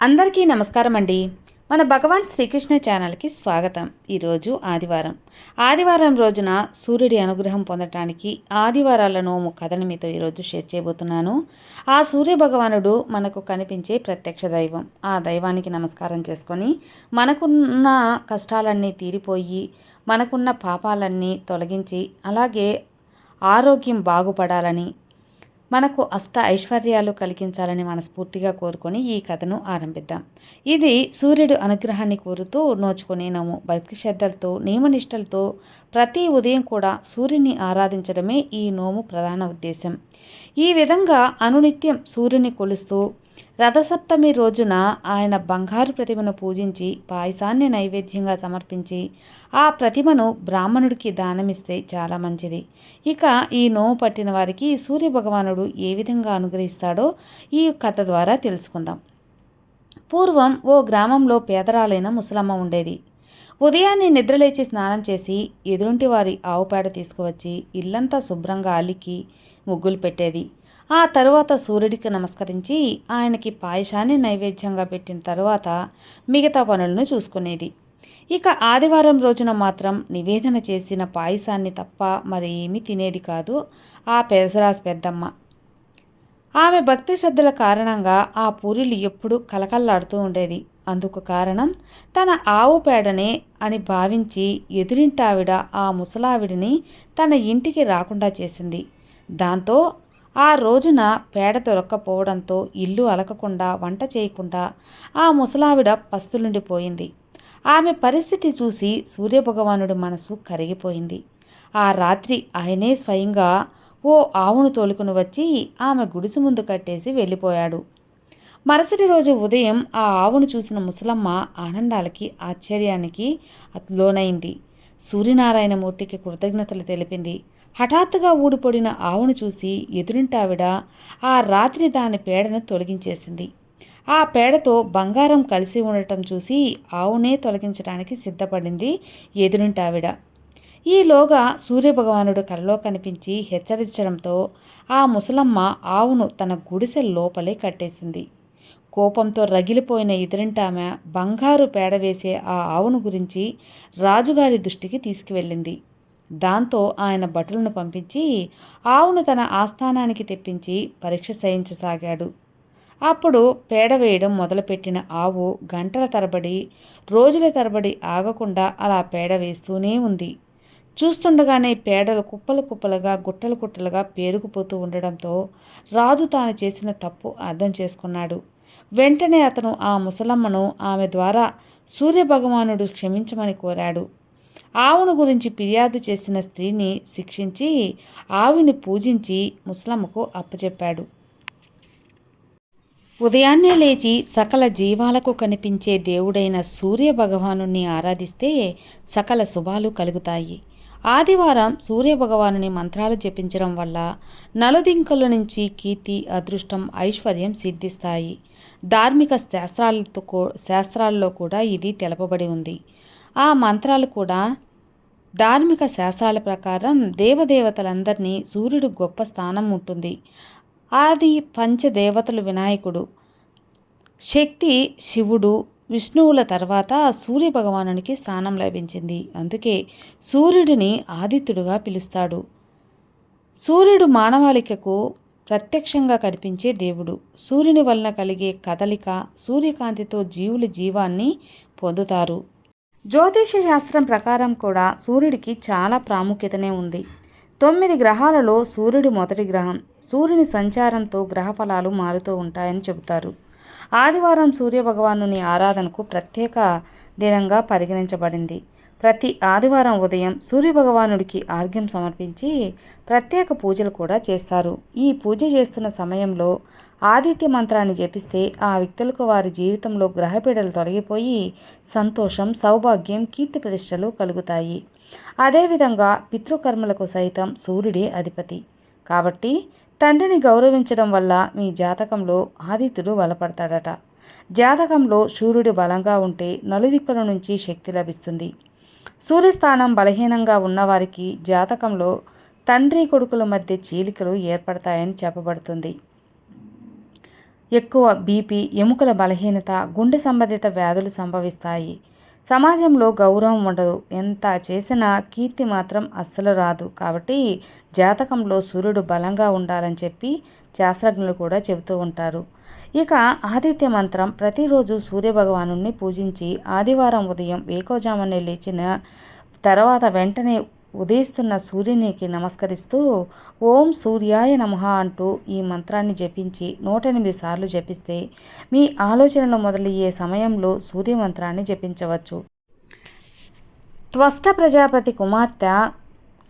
అందరికీ నమస్కారం అండి మన భగవాన్ శ్రీకృష్ణ ఛానల్కి స్వాగతం. ఈరోజు ఆదివారం. ఆదివారం రోజున సూర్యుడి అనుగ్రహం పొందటానికి ఆదివారాలను నోము కథను మీతో ఈరోజు షేర్ చేయబోతున్నాను. ఆ సూర్య భగవానుడు మనకు కనిపించే ప్రత్యక్ష దైవం. ఆ దైవానికి నమస్కారం చేసుకొని మనకున్న కష్టాలన్నీ తీరిపోయి మనకున్న పాపాలన్నీ తొలగించి అలాగే ఆరోగ్యం బాగుపడాలని మనకు అష్ట ఐశ్వర్యాలు కలిగించాలని మనస్ఫూర్తిగా కోరుకొని ఈ కథను ఆరంభిద్దాం. ఇది సూర్యుడు అనుగ్రహాన్ని కోరుతూ నోచుకునే నము భక్తి శ్రద్ధలతో నియమనిష్టలతో ప్రతి ఉదయం కూడా సూర్యుని ఆరాధించడమే ఈ నోము ప్రధాన ఉద్దేశం ఈ విధంగా అనునిత్యం సూర్యుని కొలుస్తూ రథసప్తమి రోజున ఆయన బంగారు ప్రతిమను పూజించి పాయసాన్ని నైవేద్యంగా సమర్పించి ఆ ప్రతిమను బ్రాహ్మణుడికి దానమిస్తే చాలా మంచిది. ఇక ఈ నోము పట్టిన వారికి సూర్యభగవానుడు ఏ విధంగా అనుగ్రహిస్తాడో ఈ కథ ద్వారా తెలుసుకుందాం. పూర్వం ఓ గ్రామంలో పేదరాలైన ముసలమ్మ ఉండేది. ఉదయాన్నే నిద్రలేచి స్నానం చేసి ఎదురుంటి వారి ఆవు పేడ తీసుకువచ్చి ఇల్లంతా శుభ్రంగా అలికి ముగ్గులు పెట్టేది. ఆ తరువాత సూర్యుడికి నమస్కరించి ఆయనకి పాయసాన్ని నైవేద్యంగా పెట్టిన తర్వాత మిగతా పనులను చూసుకునేది. ఇక ఆదివారం రోజున మాత్రం నివేదన చేసిన పాయసాన్ని తప్ప మరి ఏమీ తినేది కాదు. ఆ పెదసరాజు పెద్దమ్మ. ఆమె భక్తి శ్రద్ధల కారణంగా ఆ పూరిలు ఎప్పుడూ కలకల్లాడుతూ ఉండేది. అందుకు కారణం తన ఆవు పేడనే అని భావించి ఎదురింటావిడ ఆ ముసలావిడిని తన ఇంటికి రాకుండా చేసింది. దాంతో ఆ రోజున పేడ దొరక్కపోవడంతో ఇల్లు అలకకుండా వంట చేయకుండా ఆ ముసలావిడ పస్తులుండిపోయింది ఆమె పరిస్థితి చూసి సూర్యభగవానుడి మనసు కరిగిపోయింది. ఆ రాత్రి ఆయనే స్వయంగా ఓ ఆవును తోలుకుని వచ్చి ఆమె గుడిసు ముందు కట్టేసి వెళ్ళిపోయాడు. మరుసటి రోజు ఉదయం ఆ ఆవును చూసిన ముసలమ్మ ఆనందాలకి ఆశ్చర్యానికి లోనైంది. సూర్యనారాయణమూర్తికి కృతజ్ఞతలు తెలిపింది. హఠాత్తుగా ఊడిపడిన ఆవును చూసి ఎదురింటావిడ ఆ రాత్రి దాని పేడను తొలగించేసింది. ఆ పేడతో బంగారం కలిసి ఉండటం చూసి ఆవునే తొలగించడానికి సిద్ధపడింది ఎదురింటావిడ. ఈలోగా సూర్యభగవానుడు కలలో కనిపించి హెచ్చరించడంతో ఆ ముసలమ్మ ఆవును తన గుడిసె లోపలే కట్టేసింది. కోపంతో రగిలిపోయిన ఎదురింటామె బంగారు పేడ వేసే ఆ ఆవును గురించి రాజుగారి దృష్టికి తీసుకువెళ్ళింది. దాంతో ఆయన భటులను పంపించి ఆవును తన ఆస్థానానికి తెప్పించి పరీక్ష చేయించసాగాడు అప్పుడు పేడ వేయడం మొదలుపెట్టిన ఆవు గంటల తరబడి రోజుల తరబడి ఆగకుండా అలా పేడ వేస్తూనే ఉంది. చూస్తుండగానే పేడలు కుప్పలు కుప్పలుగా గుట్టలు గుట్టలుగా పేరుకుపోతూ ఉండడంతో రాజు తాను చేసిన తప్పు అర్థం చేసుకున్నాడు. వెంటనే అతను ఆ ముసలమ్మను ఆమె ద్వారా సూర్యభగవానుడు క్షమించమని కోరాడు. ఆవును గురించి ఫిర్యాదు చేసిన స్త్రీని శిక్షించి ఆవిని పూజించి ముసలమ్మకు అప్పచెప్పాడు ఉదయాన్నే లేచి సకల జీవాలకు కనిపించే దేవుడైన సూర్య భగవాను ఆరాధిస్తే సకల శుభాలు కలుగుతాయి. ఆదివారం సూర్యభగవానుని మంత్రాలు జపించడం వల్ల నలుదింకల నుంచి కీర్తి అదృష్టం ఐశ్వర్యం సిద్ధిస్తాయి. ధార్మిక శాస్త్రాలతో శాస్త్రాల్లో కూడా ఇది తెలపబడి ఉంది. ఆ మంత్రాలు కూడా ధార్మిక శాస్త్రాల ప్రకారం దేవదేవతలందరినీ సూర్యుడు గొప్ప స్థానం ఉంటుంది. ఆది పంచదేవతలు వినాయకుడు శక్తి శివుడు విష్ణువుల తర్వాత సూర్య భగవానునికి స్థానం లభించింది. అందుకే సూర్యుడిని ఆదిత్యుడుగా పిలుస్తాడు. సూర్యుడు మానవాళికకు ప్రత్యక్షంగా కనిపించే దేవుడు. సూర్యుని వలన కలిగే కదలిక సూర్యకాంతితో జీవుల జీవాన్ని పొందుతారు. జ్యోతిష శాస్త్రం ప్రకారం కూడా సూర్యుడికి చాలా ప్రాముఖ్యతనే ఉంది. తొమ్మిది గ్రహాలలో సూర్యుడు మొదటి గ్రహం సూర్యుని సంచారంతో గ్రహ ఫలాలు మారుతూ ఉంటాయని చెబుతారు. ఆదివారం సూర్యభగవాను ఆరాధనకు ప్రత్యేక దినంగా పరిగణించబడింది. ప్రతి ఆదివారం ఉదయం సూర్యభగవానుడికి ఆర్ఘ్యం సమర్పించి ప్రత్యేక పూజలు కూడా చేస్తారు. ఈ పూజ చేస్తున్న సమయంలో ఆదిత్య మంత్రాన్ని జపిస్తే ఆ వ్యక్తులకు వారి జీవితంలో గ్రహపీడలు తొలగిపోయి సంతోషం సౌభాగ్యం కీర్తి ప్రతిష్టలు కలుగుతాయి. అదేవిధంగా పితృకర్మలకు సైతం సూర్యుడే అధిపతి. కాబట్టి తండ్రిని గౌరవించడం వల్ల మీ జాతకంలో ఆదిత్యుడు బలపడతాడట. జాతకంలో సూర్యుడు బలంగా ఉంటే నలుదిక్కుల నుంచి శక్తి లభిస్తుంది. సూర్యస్థానం బలహీనంగా ఉన్నవారికి జాతకంలో తండ్రి కొడుకుల మధ్య చీలికలు ఏర్పడతాయని చెప్పబడుతుంది. ఎక్కువ బీపీ ఎముకల బలహీనత గుండె సంబంధిత వ్యాధులు సంభవిస్తాయి. సమాజంలో గౌరవం ఉండదు. ఎంత చేసినా కీర్తి మాత్రం అస్సలు రాదు. కాబట్టి జాతకంలో సూర్యుడు బలంగా ఉండాలని చెప్పి శాస్త్రజ్ఞులు కూడా చెబుతూ ఉంటారు. ఇక ఆదిత్య మంత్రం ప్రతిరోజు సూర్యభగవాను పూజించి ఆదివారం ఉదయం వేకోజామునే లేచిన తర్వాత వెంటనే ఉదయిస్తున్న సూర్యునికి నమస్కరిస్తూ ఓం సూర్యాయ నమ అంటూ ఈ మంత్రాన్ని జపించి నూట ఎనిమిది సార్లు జపిస్తే మీ ఆలోచనలు మొదలయ్యే సమయంలో సూర్య మంత్రాన్ని జపించవచ్చు. త్వష్ట ప్రజాపతి కుమార్తె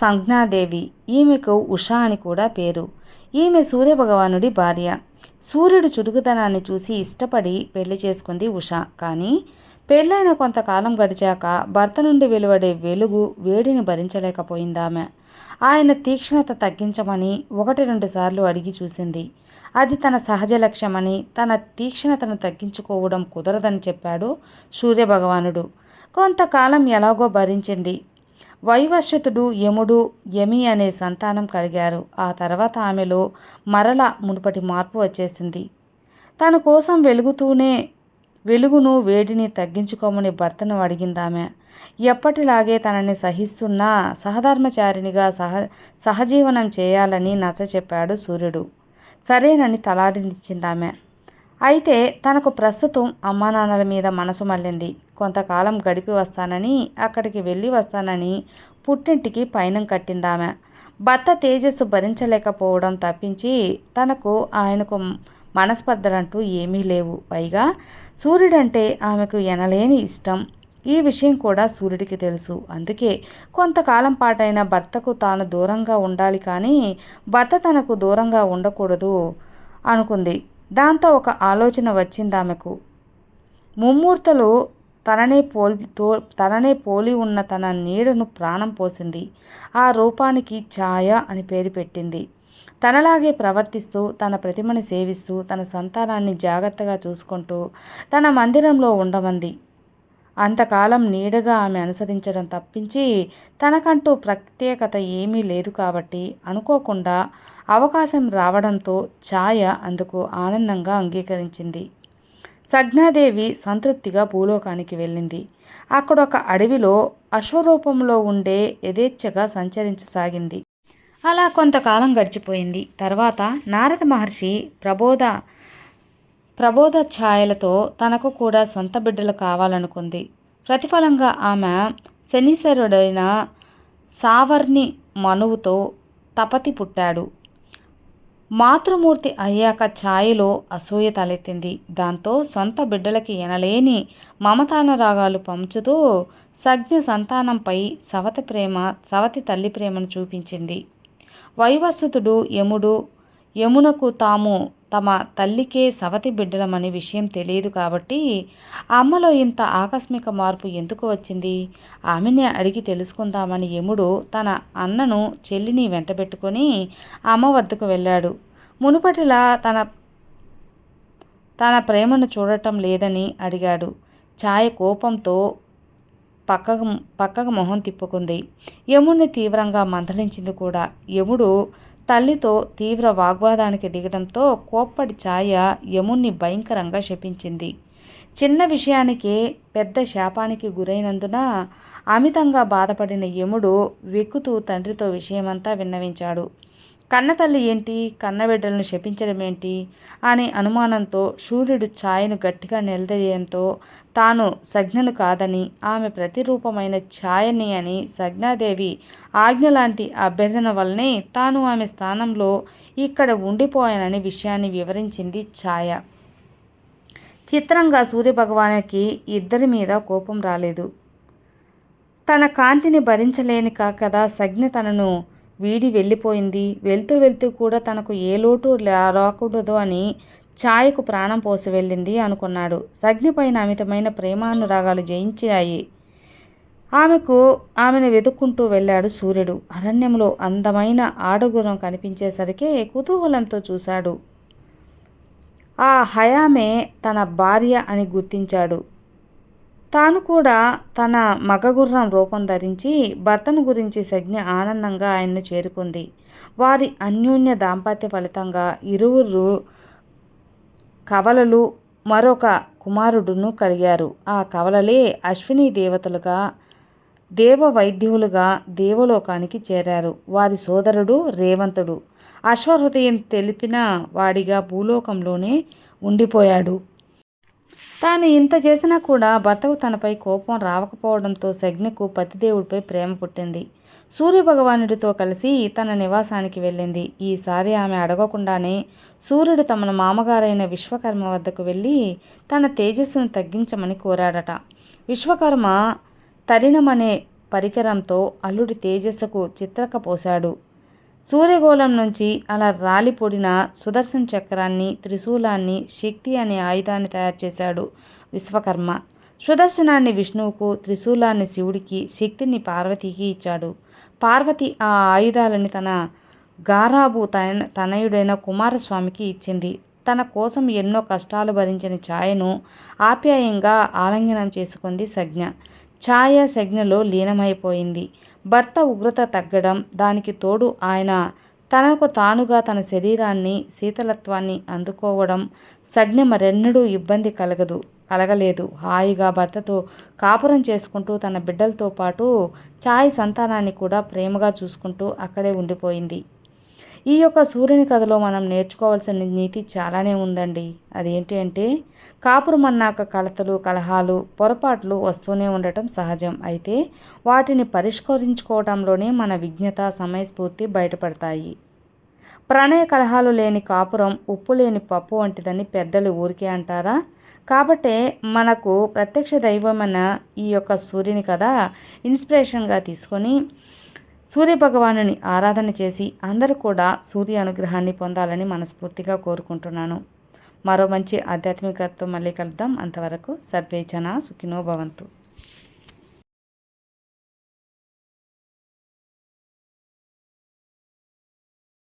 సంజ్ఞాదేవి. ఈమెకు ఉషా అని కూడా పేరు. ఈమె సూర్యభగవానుడి భార్య. సూర్యుడు చురుకుదనాన్ని చూసి ఇష్టపడి పెళ్ళి చేసుకుంది ఉష. కానీ పెళ్ళైన కొంతకాలం గడిచాక భర్త నుండి వెలువడే వెలుగు వేడిని భరించలేకపోయిందామె. ఆయన తీక్షణత తగ్గించమని ఒకటి రెండు సార్లు అడిగి చూసింది. అది తన సహజ లక్ష్యమని తన తీక్షణతను తగ్గించుకోవడం కుదరదని చెప్పాడు సూర్యభగవానుడు. కొంతకాలం ఎలాగో భరించింది. వైవశ్యతుడు యముడు యమి అనే సంతానం కలిగారు. ఆ తర్వాత ఆమెలో మరల మునుపటి మార్పు వచ్చేసింది. తన కోసం వెలుగుతూనే వెలుగును వేడిని తగ్గించుకోమని భర్తను అడిగిందామె ఎప్పటిలాగే తనని సహిస్తున్నా సహధర్మచారినిగా సహ సహజీవనం చేయాలని నచ్చ చెప్పాడు సూర్యుడు. సరేనని తలాడించిందామె అయితే తనకు ప్రస్తుతం అమ్మానాన్నల మీద మనసు మళ్ళింది. కొంతకాలం గడిపి వస్తానని అక్కడికి వెళ్ళి వస్తానని పుట్టింటికి పైనం కట్టిందామె. భర్త తేజస్సు భరించలేకపోవడం తప్పించి తనకు ఆయనకు మనస్పర్ధలంటూ ఏమీ లేవు. పైగా సూర్యుడంటే ఆమెకు ఎనలేని ఇష్టం. ఈ విషయం కూడా సూర్యుడికి తెలుసు. అందుకే కొంతకాలం పాటైన భర్తకు తాను దూరంగా ఉండాలి కానీ భర్త తనకు దూరంగా ఉండకూడదు అనుకుంది. దాంతో ఒక ఆలోచన వచ్చింది ఆమెకు ముమ్మూర్తలు తననే పోలి తో తననే పోలి ఉన్న తన నీడను ప్రాణం పోసింది. ఆ రూపానికి ఛాయ అని పేరు పెట్టింది. తనలాగే ప్రవర్తిస్తూ తన ప్రతిమని సేవిస్తూ తన సంతానాన్ని జాగ్రత్తగా చూసుకుంటూ తన మందిరంలో ఉండమంది. అంతకాలం నీడగా ఆమె అనుసరించడం తప్పించి తనకంటూ ప్రత్యేకత ఏమీ లేదు కాబట్టి అనుకోకుండా అవకాశం రావడంతో ఛాయ అందుకు ఆనందంగా అంగీకరించింది. సజ్ఞాదేవి సంతృప్తిగా భూలోకానికి వెళ్ళింది. అక్కడ ఒక అడవిలో అశ్వరూపంలో ఉండే యథేచ్ఛగా సంచరించసాగింది. అలా కొంతకాలం గడిచిపోయింది. తర్వాత నారద మహర్షి ప్రబోధ ప్రబోధ ఛాయలతో తనకు కూడా సొంత బిడ్డలు కావాలనుకుంది. ప్రతిఫలంగా ఆమె శనీశ్వరుడైన సావర్ణి మనువుతో తపతి పుట్టాడు. మాతృమూర్తి అయ్యాక ఛాయలో అసూయ తలెత్తింది. దాంతో సొంత బిడ్డలకి ఎనలేని మమతాన రాగాలు పంచుతూ సజ్ఞ సంతానంపై సవతి ప్రేమ సవతి తల్లి ప్రేమను చూపించింది. వైవస్వతుడు యముడు యమునకు తాము తమ తల్లికే సవతి బిడ్డలమనే విషయం తెలియదు కాబట్టి అమ్మలో ఇంత ఆకస్మిక మార్పు ఎందుకు వచ్చింది? ఆమెనే అడిగి తెలుసుకుందామని యముడు తన అన్నను చెల్లిని వెంటబెట్టుకొని అమ్మ వద్దకు వెళ్ళాడు. మునుపటిలా తన తన ప్రేమను చూడటం లేదని అడిగాడు. ఛాయ కోపంతో పక్కకు పక్కకు మొహం తిప్పుకుంది. యముడిని తీవ్రంగా మందలించింది కూడా. యముడు తల్లితో తీవ్ర వాగ్వాదానికి దిగడంతో కోప్పడి ఛాయ యముణ్ణి భయంకరంగా శపించింది. చిన్న విషయానికే పెద్ద శాపానికి గురైనందున అమితంగా బాధపడిన యముడు వెక్కుతూ తండ్రితో విషయమంతా విన్నవించాడు. కన్నతల్లి ఏంటి? కన్నబిడ్డలను శపించడం ఏంటి? అనే అనుమానంతో సూర్యుడు ఛాయను గట్టిగా నిలదీయడంతో తాను సజ్ఞను కాదని ఆమె ప్రతిరూపమైన ఛాయని అని సజ్ఞాదేవి ఆజ్ఞ లాంటి అభ్యర్థన వల్లనే తాను ఆమె స్థానంలో ఇక్కడ ఉండిపోయానని విషయాన్ని వివరించింది ఛాయ. చిత్రంగా సూర్యభగవానికి ఇద్దరి మీద కోపం రాలేదు. తన కాంతిని భరించలేని కాకదా సజ్ఞ తనను వీడి వెళ్ళిపోయింది. వెళ్తూ వెళ్తూ కూడా తనకు ఏ లోటు రాకూడదు అని ఛాయకు ప్రాణం పోసి వెళ్ళింది అనుకున్నాడు. సగ్నిపైన అమితమైన ప్రేమానురాగాలు జయించాయి. ఆమెకు ఆమెను వెతుక్కుంటూ వెళ్ళాడు సూర్యుడు. అరణ్యంలో అందమైన ఆడగురం కనిపించేసరికి కుతూహలంతో చూశాడు. ఆ హయామే తన భార్య అని గుర్తించాడు. తాను కూడా తన మగగుర్రం రూపం ధరించి భర్తను గురించి సజ్ఞ ఆనందంగా ఆయన్ను చేరుకుంది. వారి అన్యోన్య దాంపత్య ఫలితంగా ఇరువురు కవలలు మరొక కుమారుడును కలిగారు. ఆ కవలలే అశ్విని దేవతలుగా దేవ వైద్యులుగా దేవలోకానికి చేరారు. వారి సోదరుడు రేవంతుడు. అశ్వహృదయం తెలిపిన వాడిగా భూలోకంలోనే ఉండిపోయాడు. తాను ఇంత చేసినా కూడా భర్తకు తనపై కోపం రావకపోవడంతో సజ్ఞకు పతిదేవుడిపై ప్రేమ పుట్టింది. సూర్యభగవానుడితో కలిసి తన నివాసానికి వెళ్ళింది. ఈసారి ఆమె అడగకుండానే సూర్యుడు తమ మామగారైన విశ్వకర్మ వద్దకు వెళ్ళి తన తేజస్సును తగ్గించమని కోరాడట. విశ్వకర్మ తరిణమనే పరికరంతో అల్లుడి తేజస్సుకు చిత్రక పోశాడు. సూర్యగోళం నుంచి అలా రాలిపొడిన సుదర్శన చక్రాన్ని త్రిశూలాన్ని శక్తి అనే ఆయుధాన్ని తయారు చేశాడు విశ్వకర్మ. సుదర్శనాన్ని విష్ణువుకు త్రిశూలాన్ని శివుడికి శక్తిని పార్వతికి ఇచ్చాడు. పార్వతి ఆ ఆయుధాలని తన గారాబు తన తనయుడైన కుమారస్వామికి ఇచ్చింది. తన కోసం ఎన్నో కష్టాలు భరించిన ఛాయను ఆప్యాయంగా ఆలింగనం చేసుకుంది సజ్ఞ. ఛాయ సజ్ఞలో లీనమైపోయింది. భర్త ఉగ్రత తగ్గడం దానికి తోడు ఆయన తనకు తానుగా తన శరీరాన్ని శీతలత్వాన్ని అందుకోవడం సజ్ఞ మరెన్నడూ ఇబ్బంది కలగదు కలగలేదు. హాయిగా భర్తతో కాపురం చేసుకుంటూ తన బిడ్డలతో పాటు ఛాయ్ సంతానాన్ని కూడా ప్రేమగా చూసుకుంటూ అక్కడే ఉండిపోయింది. ఈ యొక్క సూర్యుని కథలో మనం నేర్చుకోవాల్సిన నీతి చాలానే ఉందండి. అదేంటి అంటే కాపురం అన్నాక కలతలు కలహాలు పొరపాట్లు వస్తూనే ఉండటం సహజం. అయితే వాటిని పరిష్కరించుకోవడంలోనే మన విజ్ఞత సమయస్ఫూర్తి బయటపడతాయి. ప్రణయ కలహాలు లేని కాపురం ఉప్పు లేని పప్పు వంటిదని పెద్దలు ఊరికే అంటారా? కాబట్టే మనకు ప్రత్యక్ష దైవమైన ఈ యొక్క సూర్యుని కథ ఇన్స్పిరేషన్గా తీసుకొని సూర్యభగవానుని ఆరాధన చేసి అందరూ కూడా సూర్య అనుగ్రహాన్ని పొందాలని మనస్ఫూర్తిగా కోరుకుంటున్నాను. మరో మంచి ఆధ్యాత్మికతతో మళ్ళీ కలుద్దాం. అంతవరకు సర్వేజన సుఖినో భవంతు.